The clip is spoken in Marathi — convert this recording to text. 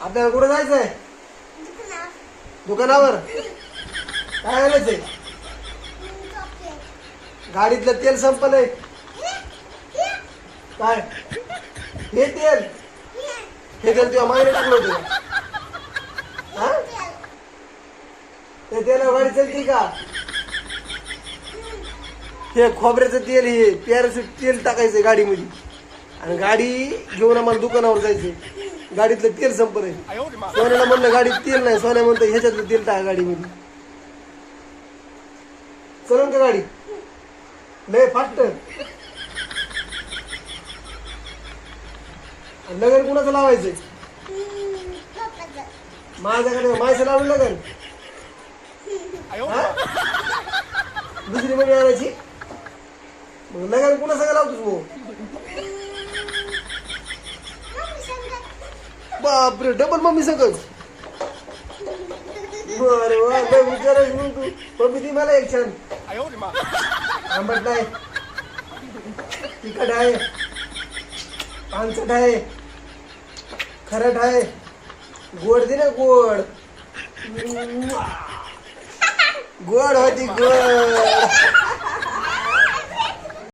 आपल्याला कुठं जायचंय? दुकानावर. काय करायचंय? गाडीतलं तेल संपलंय. काय? हे तेल. हे तेल तुझ्या मागणी टाकलं होतं. ते तेलावर गाडी चलती का? हे खोबऱ्याचं तेल हे पॅराशूट तेल टाकायचं गाडीमध्ये. आणि गाडी घेऊन आम्हाला दुकानावर जायचं गाडीतलं तेल संपलंय सोन्याला म्हणलं गाडीत तेल नाही सोन्या म्हणतो ह्याच्यातलं तेल टाका गाडीमध्ये. चलन का गाडी? लय फाट लगन कुणाचं लावायचंय? माझ्याकडे माझं लावलं लगन. दुसरी म्हणजे आणायची? मग लगन कुणा लावतोस भाऊ? बापरे डबल मम्मी सगळं. बर विचार मग तू. मम्मी ती मला एक छान. आंबट नाही. तिखट आहे. पानसट आहे. खरट आहे. गोड दे ना गोड. गोड होती गोड.